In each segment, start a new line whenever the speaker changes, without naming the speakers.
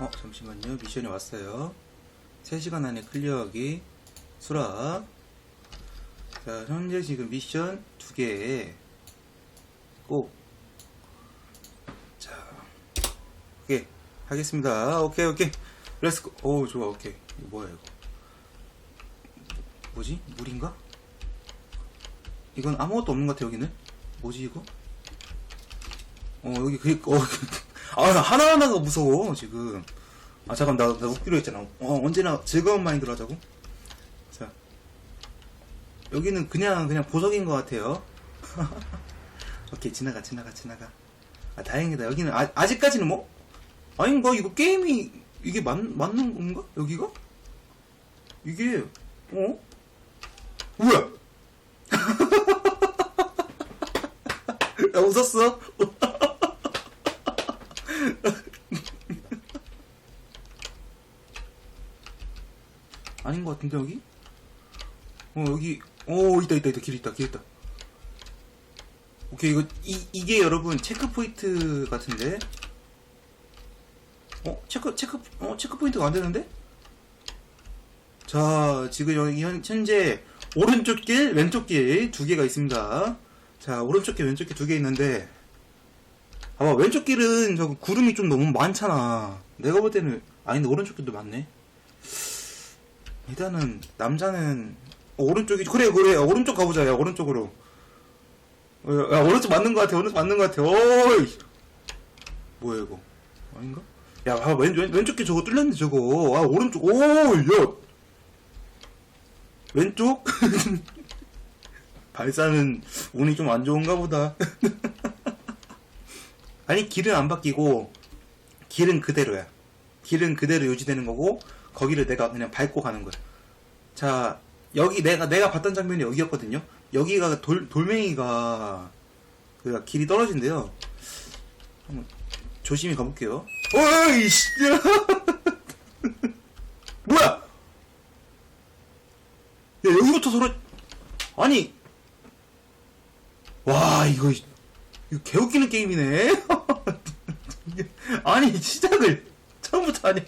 어, 잠시만요. 미션이 왔어요. 3시간 안에 클리어하기. 수락. 자, 현재 지금 미션 2개. 꼭. 자, 오케이. 하겠습니다. 오케이, 오케이. 렛츠고. 오, 좋아, 오케이. 뭐야, 이거. 뭐지? 물인가? 이건 아무것도 없는 것 같아, 여기는. 뭐지, 이거? 어, 여기, 그, 어, 아, 하나하나가 무서워, 지금. 아, 잠깐, 나, 나 웃기로 했잖아. 어, 언제나 즐거운 마인드로 하자고. 자. 여기는 그냥, 그냥 보석인 것 같아요. 오케이, 지나가, 지나가, 지나가. 아, 다행이다. 여기는, 아, 아직까지는 뭐? 아닌가? 이거 게임이, 이게 맞, 맞는 건가? 여기가? 이게, 어? 뭐야? 야, 웃었어? 아닌 것 같은데 여기? 어 여기 오 있다 있다 있다 길 있다 길 있다 오케이 이거 이, 이게 여러분 체크 포인트 같은데 어 체크 체크 어 체크 포인트가 안 되는데? 자 지금 여기 현, 현재 오른쪽 길 왼쪽 길 두 개가 있습니다. 자 오른쪽 길 왼쪽 길 두 개 있는데 아마 왼쪽 길은 저 구름이 좀 너무 많잖아. 내가 볼 때는 아닌데 오른쪽 길도 많네. 일단은 남자는 어, 오른쪽이 그래 그래. 야, 오른쪽 가보자. 야 오른쪽으로. 어, 야 오른쪽 맞는 것 같아. 오른쪽 맞는 것 같아. 오이! 뭐야 이거? 아닌가? 야 봐봐 왼, 왼, 왼쪽 길 저거 뚫렸는데 저거 아 오른쪽 오 야 왼쪽? 발사는 운이 좀 안 좋은가 보다 아니 길은 안 바뀌고 길은 그대로야 길은 그대로 유지되는 거고 거기를 내가 그냥 밟고 가는 거야. 자, 여기 내가 내가 봤던 장면이 여기였거든요. 여기가 돌 돌멩이가 그 길이 떨어진대요. 한번 조심히 가볼게요. 어이 씨, 뭐야? 야 여기부터 서로 아니 와 이거 이거 개웃기는 게임이네. 아니 시작을 처음부터 아니.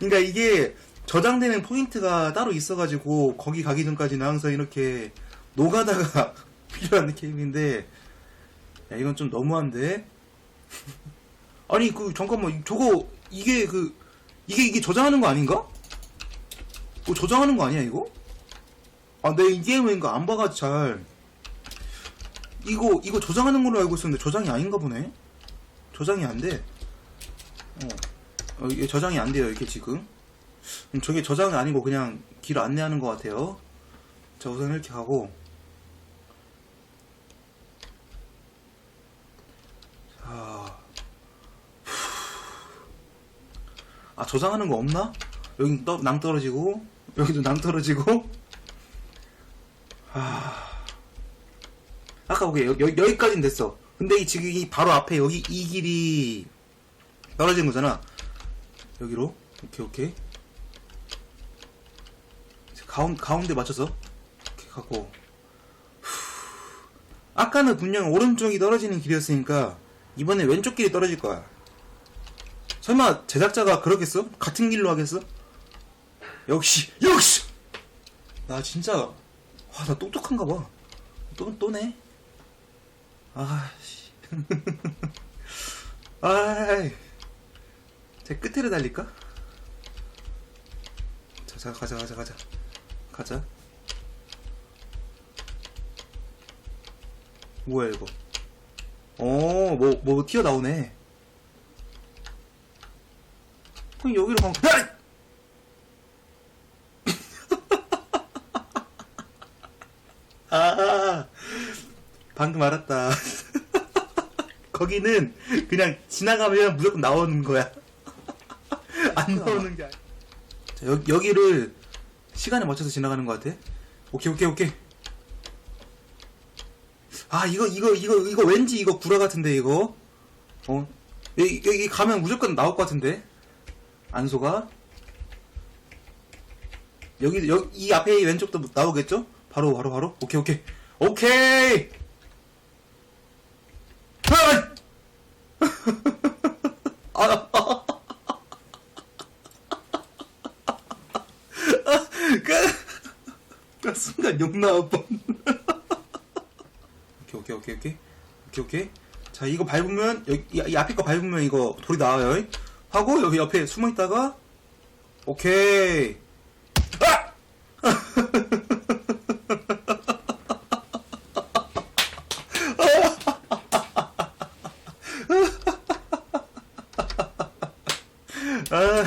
그러니까 이게 저장되는 포인트가 따로 있어가지고 거기 가기 전까지는 항상 이렇게 노가다가 필요한 게임인데 야 이건 좀 너무한데 아니 그 잠깐만 저거 이게 그 이게 이게 저장하는 거 아닌가? 뭐 저장하는 거 아니야 이거? 아 내 이 게임은 이거 안 봐가지고 잘 이거 이거 저장하는 걸로 알고 있었는데 저장이 아닌가 보네 저장이 안돼 어. 어, 이게 저장이 안 돼요, 이게 지금. 음, 저게 저장이 아니고 그냥 길 안내하는 것 같아요. 자, 우선 이렇게 하고. 아, 저장하는 거 없나? 여기 떠, 낭 떨어지고, 여기도 낭 떨어지고. 아. 아까 보게 여, 여, 여기까지는 됐어. 근데 이 지금 이 바로 앞에 여기 이 길이 떨어진 거잖아. 여기로 오케이 오케이 가운, 가운데 맞춰서 이렇게 후. 아까는 분명 오른쪽이 떨어지는 길이었으니까 이번에 왼쪽 길이 떨어질 거야 설마 제작자가 그러겠어? 같은 길로 하겠어? 역시 역시 나 진짜 와 나 똑똑한가 봐 또 또네 아 씨 아이 제 끝으로 달릴까? 자, 자, 가자, 가자, 가자. 가자. 뭐야, 이거? 어, 뭐, 뭐, 튀어나오네. 그럼 여기로 가면, 야! 아, 방금 알았다. 거기는 그냥 지나가면 무조건 나오는 거야. 안 나오는 게 아니야. 자, 여, 여기를 시간에 맞춰서 지나가는 것 같아. 오케이, 오케이, 오케이. 아, 이거, 이거, 이거, 이거 왠지 이거 구라 같은데, 이거. 어? 여기, 여기 가면 무조건 나올 것 같은데 안소가? 여기 여기 이 앞에 왼쪽도 나오겠죠? 바로 바로 바로? 오케이 오케이. 오케이! 아! 아, 그 순간 욕 나올 뻔. 오케이 오케이 오케이 오케이. 오케이 오케이. 자 이거 밟으면 여기 이, 이 앞에 거 밟으면 이거 돌이 나와요 하고 여기 옆에 숨어 있다가 오케이 아! 아,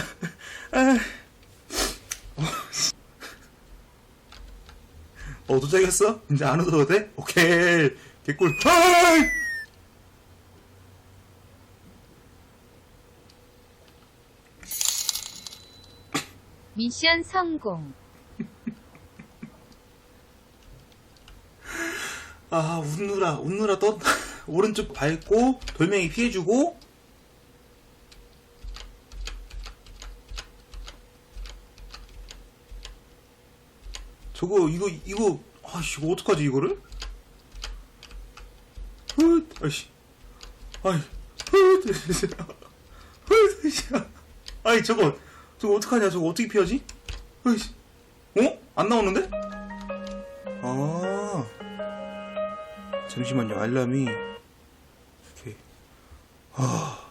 아. 어, 도착했어? 이제 안 웃어도 돼? 오케이. 개꿀. 하
미션 성공.
아, 웃누라, 웃누라 떴. 오른쪽 밟고, 돌멩이 피해주고, 저거, 이거, 이거, 아씨, 이거 어떡하지, 이거를? 훗, 아이씨. 아이, 훗. 아이, 저거, 저거 어떡하냐, 저거 어떻게 피하지? 아이씨. 어? 안 나오는데? 아. 잠시만요, 알람이. 이렇게. 아.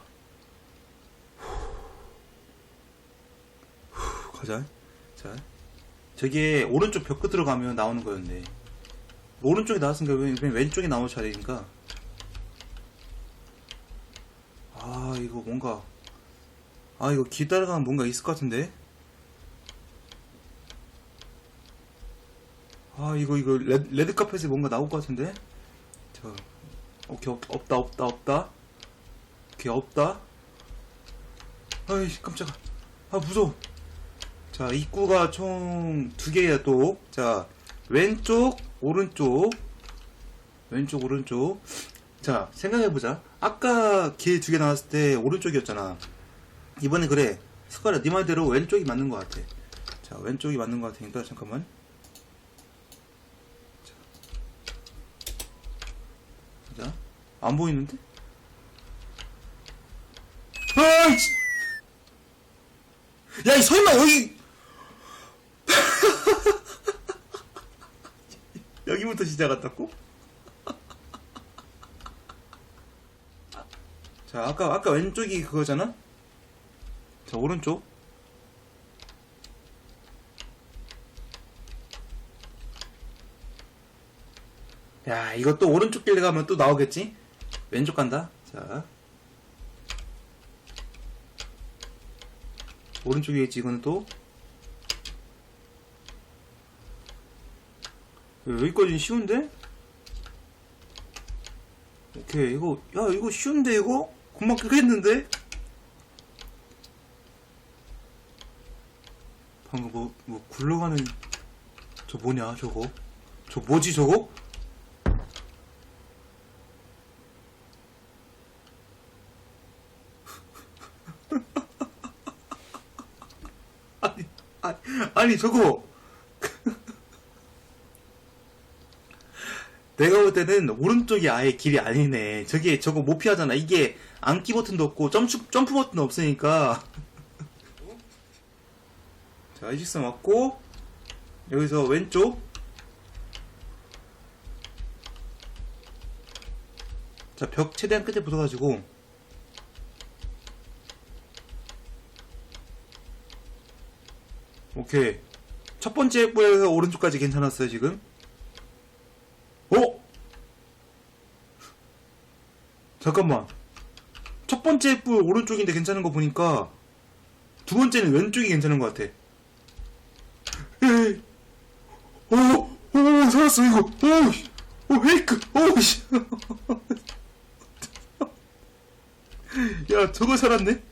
후, 가자. 자. 저게 오른쪽 벽 끝으로 가면 나오는 거였네. 오른쪽에 나왔으니까 왜, 왜 왼쪽에 나오셔야 되니까. 아, 이거 뭔가. 아, 이거 길 따라가면 뭔가 있을 것 같은데? 아, 이거, 이거, 레드, 레드 카펫에 뭔가 나올 것 같은데? 자, 오케이, 없, 없다, 없다, 없다. 오케이, 없다. 아이, 깜짝아. 아, 무서워. 자, 입구가 총 두 개야, 또. 자, 왼쪽, 오른쪽. 왼쪽, 오른쪽. 자, 생각해보자. 아까 길 두 개 나왔을 때 오른쪽이었잖아. 이번에 그래. 스카라, 네 말대로 왼쪽이 맞는 것 같아. 자, 왼쪽이 맞는 것 같으니까, 잠깐만. 자, 안 보이는데? 아이씨! 야, 이 설마 여기! 여기부터 시작했다고? 자, 아까, 아까 왼쪽이 그거잖아? 자, 오른쪽. 야, 또 오른쪽 길에 가면 또 나오겠지? 왼쪽 간다. 자. 오른쪽에 있지, 이거는 또. 야, 여기까지는 쉬운데? 오케이, 이거, 야, 이거 쉬운데, 이거? 금방 끄겠는데? 방금 뭐, 뭐, 굴러가는, 저 뭐냐, 저거? 저 뭐지, 저거? 아니, 아니, 아니 저거 내가 볼 때는 오른쪽이 아예 길이 아니네. 저게 저거 못 피하잖아. 이게 안기 버튼도 없고 점프 점프 버튼도 없으니까. 자, 이직선 왔고 여기서 왼쪽. 자, 벽 최대한 끝에 붙어가지고 오케이. 첫 번째 뿔에서 오른쪽까지 괜찮았어요, 지금. 어? 잠깐만. 첫 번째 뿔 오른쪽인데 괜찮은 거 보니까 두 번째는 왼쪽이 괜찮은 것 같아. 오, 오, 살았어, 이거. 오, 씨. 오, 헤이크. 오, 씨. 야, 저거 살았네?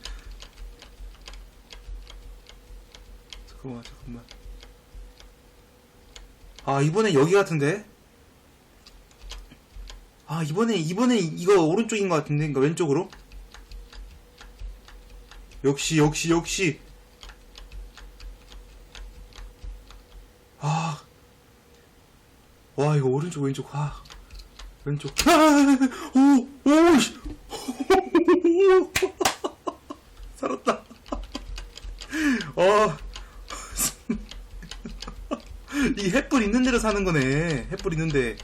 잠깐만, 잠깐만. 아, 이번엔 여기 같은데? 아, 이번에, 이번에 이거 오른쪽인 것 같은데? 그러니까 왼쪽으로? 역시 역시 역시 아. 와 이거 오른쪽 왼쪽 아 왼쪽. 아오오 살았다. 어. 이 햇불 있는 데로 사는 거네. 햇불 있는데.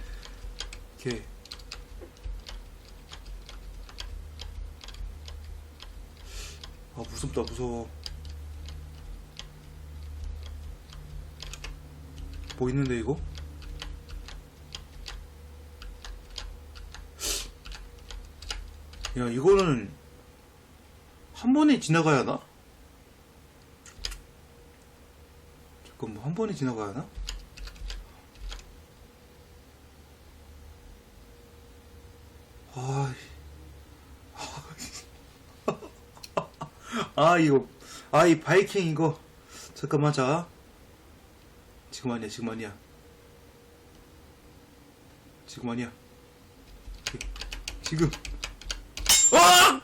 이렇게. 아 무섭다 무서워. 뭐 있는데 이거? 야 이거는 한 번에 지나가야 하나? 잠깐 뭐 한 번에 지나가야 하나? 아, 아 이거 아 이 바이킹 이거. 잠깐만 자. 지금 아니야 지금 아니야. 지금 아니야. 지금 아!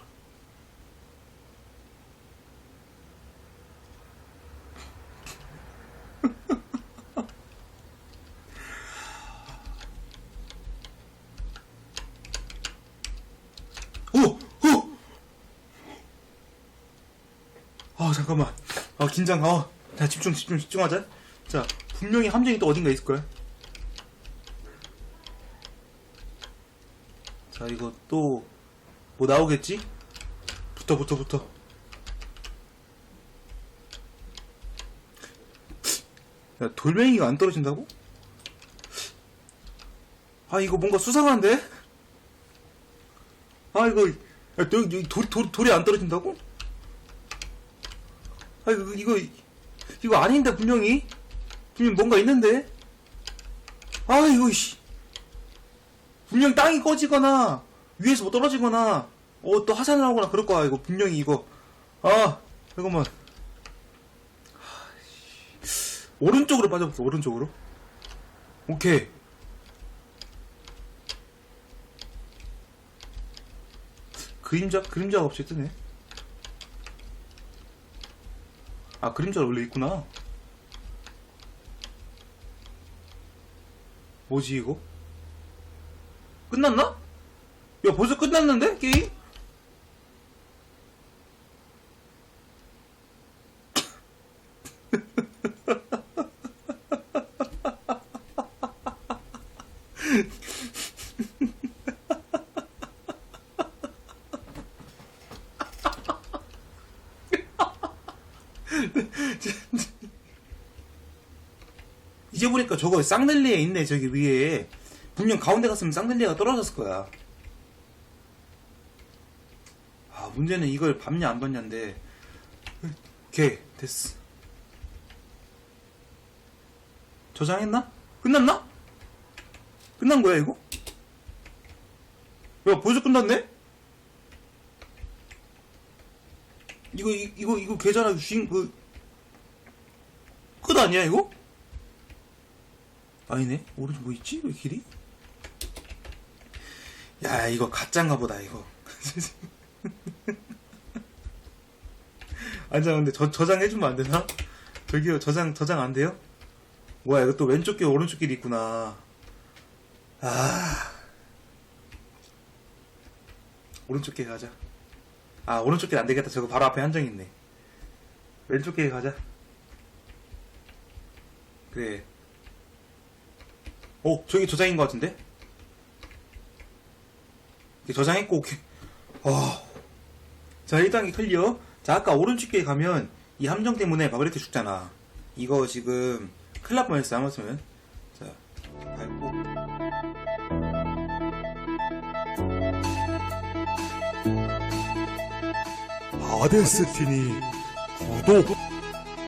오! 오! 아 잠깐만. 아 긴장 아 자 집중 집중 집중하자. 자 분명히 함정이 또 어딘가 있을 거야. 자 이거 또 뭐 나오겠지? 붙어 붙어 붙어. 야 돌멩이가 안 떨어진다고? 아 이거 뭔가 수상한데? 아 이거 야, 돌, 돌, 돌이 안 떨어진다고? 아 이거 이거 이거 아닌데 분명히? 분명 뭔가 있는데? 아 이거 씨. 분명 땅이 꺼지거나 위에서 뭐 떨어지거나 어또 하산을 하거나 그럴 거야 이거. 분명히 이거. 아 잠깐만. 오른쪽으로 빠져볼게 오른쪽으로. 오케이. 그림자 그림자가 없이 뜨네 아 그림자가 원래 있구나 뭐지 이거 끝났나? 야 벌써 끝났는데 게임? 이제 보니까 저거 쌍들리에 있네 저기 위에 분명 가운데 갔으면 쌍들리가 떨어졌을 거야 아 문제는 이걸 밟냐 안 밟냐인데 오케이 됐어 저장했나? 끝났나? 끝난 거야 이거? 야 벌써 끝났네? 이거 이, 이거 이거 계좌나 주인 그 끝 아니야 이거? 아니네? 오른쪽 뭐 있지? 왜 길이? 야 이거 가짜인가 보다 이거. 아니 근데 저, 저장해주면 안 되나? 저기요 저장 저장 안 돼요? 뭐야 이거 또 왼쪽 길 오른쪽 길이 있구나. 아. 오른쪽 길 가자. 아 오른쪽 길 안 되겠다. 저거 바로 앞에 한정 있네. 왼쪽 길 가자. 그래 오, 저기 저장인 것 같은데? 저장했고, 오케이. 어. 자, 1단계 클리어. 자, 아까 오른쪽 귀에 가면 이 함정 때문에 이렇게 죽잖아. 이거 지금 큰일 날 뻔했어, 안 왔으면. 자, 밟고.
아데스티니 구독